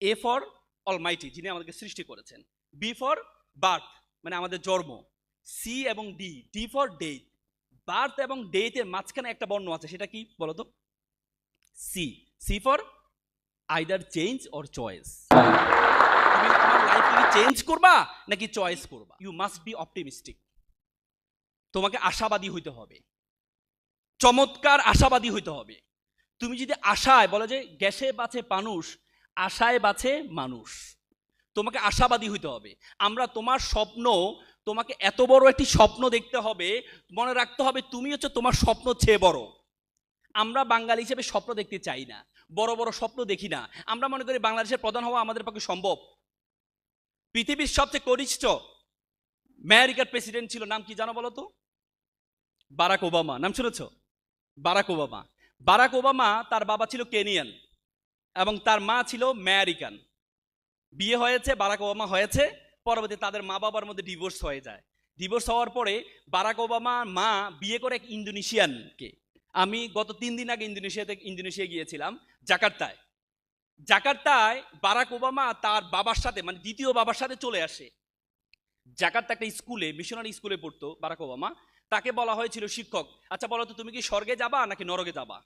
A for Almighty যিনি আমাদেরকে সৃষ্টি করেছেন। বি ফর বার্থ মানে আমাদের জন্ম। সি এবং D D for death birth এবং ডেথের মাঝখানে একটা বর্ণ আছে, সেটা কি বলতো? C C for either change or choice তুমি তোমার লাইফ কি চেঞ্জ করবা, নাকি চয়েস করবা? ইউ মাস্ট বি অপটিমিস্টিক তোমাকে আশাবাদী হইতে হবে। চমৎকার আশাবাদী হইতে হবে। তুমি যদি আশায়, বলে যে গ্যাসে বাঁচে মানুষ আশায় বাঁচে মানুষ। তোমাকে আশাবাদী হইতে হবে। আমরা তোমার স্বপ্ন, তোমাকে এত বড় একটি স্বপ্ন দেখতে হবে, মনে রাখতে হবে তুমি হচ্ছে তোমার স্বপ্ন চেয়ে বড়। আমরা বাঙালি হিসেবে স্বপ্ন দেখতে চাই না, বড় বড় স্বপ্ন দেখি না। আমরা মনে করি বাংলাদেশের প্রধান হওয়া আমাদের পক্ষে সম্ভব। পৃথিবীর সবচেয়ে কনিষ্ঠ আমেরিকার প্রেসিডেন্ট ছিল, নাম কি জানো বলো তো? Barack Obama. নাম শুনেছ? Barack Obama. বারাক ওবামা তার বাবা ছিল কেনিয়ান। এবং তার মা ছিল আমেরিকান বিয়ে হয়েছে, বারাক ওবামা হয়েছে, পরবর্তী তাদের মা বাবার মধ্যে ডিভোর্স হয়ে যায়। ডিভোর্স হওয়ার পরে বারাক ওবামার মা বিয়ে করে এক ইন্দোনেশিয়ানকে। আমি গত তিন দিন আগে ইন্দোনেশিয়াতে, ইন্দোনেশিয়া গিয়েছিলাম, জাকার্তায়। জাকার্তায় বারাক ওবামা তার বাবার সাথে মানে দ্বিতীয় বাবার সাথে চলে আসে। জাকার্তা একটা স্কুলে, মিশনারি স্কুলে পড়তো বারাক ওবামা। তাকে বলা হয়েছিল শিক্ষক। আচ্ছা বলো তো, তুমি কি স্বর্গে যাবা নাকি নরকে যাবা?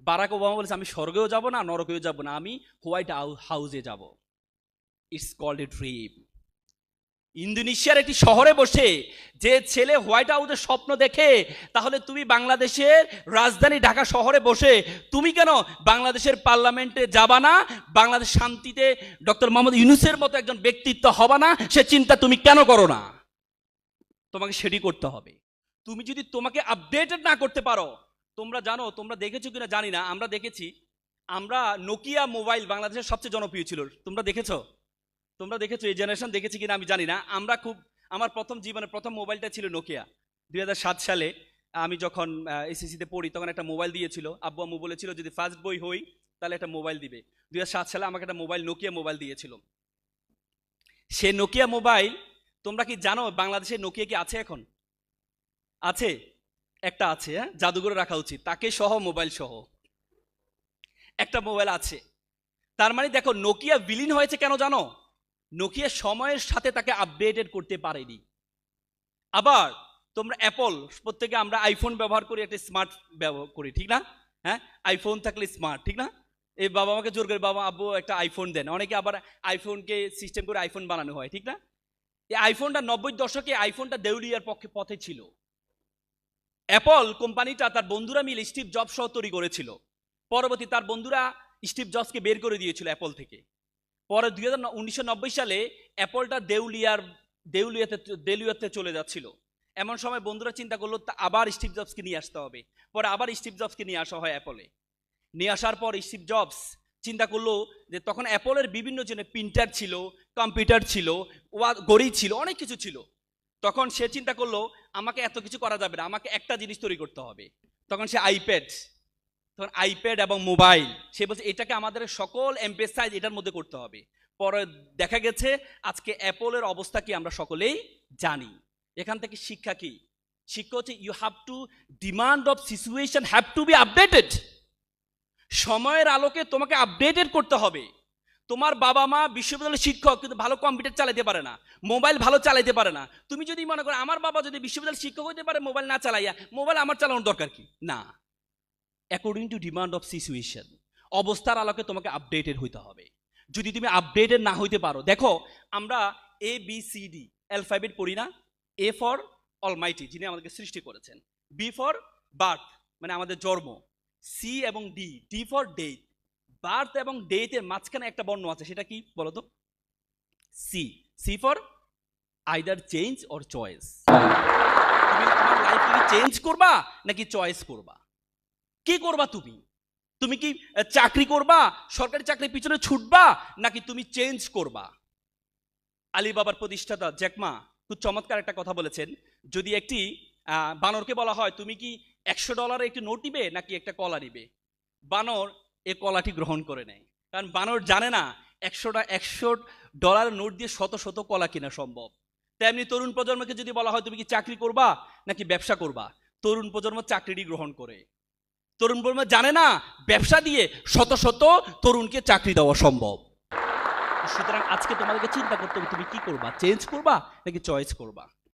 বারাক ওবামা বলেছে, আমি স্বর্গেও যাব না, নরকেও যাব না, আমি হোয়াইট হাউসে যাব। It's called a dream. ইন্দোনেশিয়ার একটি শহরে বসে যে ছেলে হোয়াইট হাউসের স্বপ্ন দেখে, তাহলে তুমি বাংলাদেশের রাজধানী ঢাকা শহরে বসে, তুমি কেন বাংলাদেশের পার্লামেন্টে যাবা না? বাংলাদেশ শান্তিতে ডক্টর মোহাম্মদ ইউনুসের মতো একজন ব্যক্তিত্ব হবা না, সে চিন্তা তুমি কেন করো না? তোমাকে সেটি করতে হবে। তুমি যদি তোমাকে আপডেটেড না করতে পারো তোমরা জানো, তোমরা দেখেছ কিনা জানি না, আমরা দেখেছি। আমরা নোকিয়া মোবাইল বাংলাদেশের সবচেয়ে জনপ্রিয় ছিল। তোমরা দেখেছ? তোমরা দেখেছ, এই জেনারেশন দেখেছি কিনা আমি জানি না। আমরা খুব, আমার প্রথম জীবনে প্রথম মোবাইলটা ছিল নোকিয়া দু হাজার সাত সালে আমি যখন এসএসসিতে পড়ি, তখন একটা মোবাইল দিয়েছিল। আব্বু আম্মু বলেছিল, যদি ফার্স্ট বই হই, তাহলে একটা মোবাইল দিবে। দু হাজার সাত সালে আমাকে একটা মোবাইল নোকিয়া মোবাইল দিয়েছিল। সে নোকিয়া মোবাইল তোমরা কি জানো, বাংলাদেশে নোকিয়া কি আছে এখন? আছে। একটা আছে হ্যাঁ? জাদুঘরে রাখা উচিত। তাকে সহ, মোবাইল সহ। একটা মোবাইল আছে। তার মানে দেখো, নোকিয়া বিলীন হয়েছে কেন জানো? নোকিয়া সময়ের সাথে তাকে আপডেটেড করতে পারেনি। আবার তোমরা অ্যাপল প্রত্যেকে আমরা আইফোন ব্যবহার করি, একটা স্মার্ট ব্যবহার করি, ঠিক না? হ্যাঁ? আইফোন থাকলে স্মার্ট ঠিক না? এই বাবা আমাকে জোর করে, বাবা, আব্বু একটা আইফোন দেন। অনেকে আবার আইফোনকে সিস্টেম করে আইফোন বানানো হয়, ঠিক না? এই আইফোনটা নব্বই দশকে আইফোনটা দেউলিয়ার পক্ষে, পথে ছিল। অ্যাপল কোম্পানিটা তার বন্ধুরা মিলে স্টিভ জব সহ তৈরি করেছিল। পরবর্তী তার বন্ধুরা স্টিভ জবসকে বের করে দিয়েছিল অ্যাপল থেকে। পরে দুই হাজার সালে অ্যাপলটা দেউলিয়ার, দেউলিয়াতে দেউলিয়াতে চলে যাচ্ছিল। এমন সময় বন্ধুরা চিন্তা করল আবার স্টিভ জবসকে নিয়ে আসতে হবে। পরে আবার স্টিভ জবসকে নিয়ে আসা হয় অ্যাপলে নিয়ে আসার পর স্টিভ জবস চিন্তা করল যে তখন অ্যাপলের বিভিন্ন জনের প্রিন্টার ছিল কম্পিউটার ছিল, ওয়া গড়ি ছিল, অনেক কিছু ছিল। তখন সে চিন্তা করল, আমাকে এত কিছু করা যাবে না, আমাকে একটা জিনিস তৈরি করতে হবে। তখন সে আইপ্যাড তখন আইপ্যাড এবং মোবাইল সে বলছে, এটাকে আমাদের সকল এমপেসাইজ এটার মধ্যে করতে হবে। পরে দেখা গেছে, আজকে অ্যাপলের অবস্থা কি আমরা সকলেই জানি। এখান থেকে শিক্ষা কি? শিক্ষা হচ্ছে you have to demand of situation have to be updated সময়ের আলোকে তোমাকে আপডেটেড করতে হবে। তোমার বাবা মা বিশ্ববিদ্যালয়ের শিক্ষক, কিন্তু ভালো কম্পিউটার চালাতে পারে না মোবাইল ভালো চালাতে পারে না। তুমি যদি মনে করো আমার বাবা যদি বিশ্ববিদ্যালয়ের শিক্ষক হতে পারে মোবাইল না চালাইয়া মোবাইল আমার চালানোর দরকার কি? না। According to demand of situation অবস্থার আলোকে তোমাকে আপডেটেড হইতে হবে। যদি তুমি আপডেটেড না হইতে পারো, দেখো, আমরা A B C D alphabet পড়ি না। এ ফর অলমাইটি যিনি আমাদেরকে সৃষ্টি করেছেন। বি ফর বার্থ মানে আমাদের জন্ম। সি এবং D D for death birth এবং ডেথের মাঝখানে একটা বর্ণ আছে, সেটা কি বলতো? C C for either change or choice তুমি তোমার লাইফ কি চেঞ্জ করবা, নাকি চয়েস করবা? কি করবা তুমি? তুমি কি চাকরি করবা, সরকারি চাকরির পিছনে ছুটবা, নাকি তুমি চেঞ্জ করবা? আলিবাবার প্রতিষ্ঠাতা জ্যাকমা খুব চমৎকার একটা কথা বলেছেন। যদি একটি বানরকে বলা হয়, তুমি কি একশো ডলারের একটি নোট নিবে, নাকি একটা কলা নিবে? বানর এ কলাটি গ্রহণ করে নেয়। কারণ বানর জানে না একশোটা, একশো ডলার নোট দিয়ে শত শত কলা কেনা সম্ভব। তেমনি তরুণ প্রজন্মকে যদি বলা হয়, তুমি কি চাকরি করবা নাকি ব্যবসা করবা? তরুণ প্রজন্ম চাকরিটি গ্রহণ করে। তরুণ প্রজন্ম জানে না ব্যবসা দিয়ে শত শত তরুণকে চাকরি দেওয়া সম্ভব। সুতরাং আজকে তোমাদেরকে চিন্তা করতে হবে, তুমি কি করবা? চেঞ্জ করবা নাকি চয়েস করবা?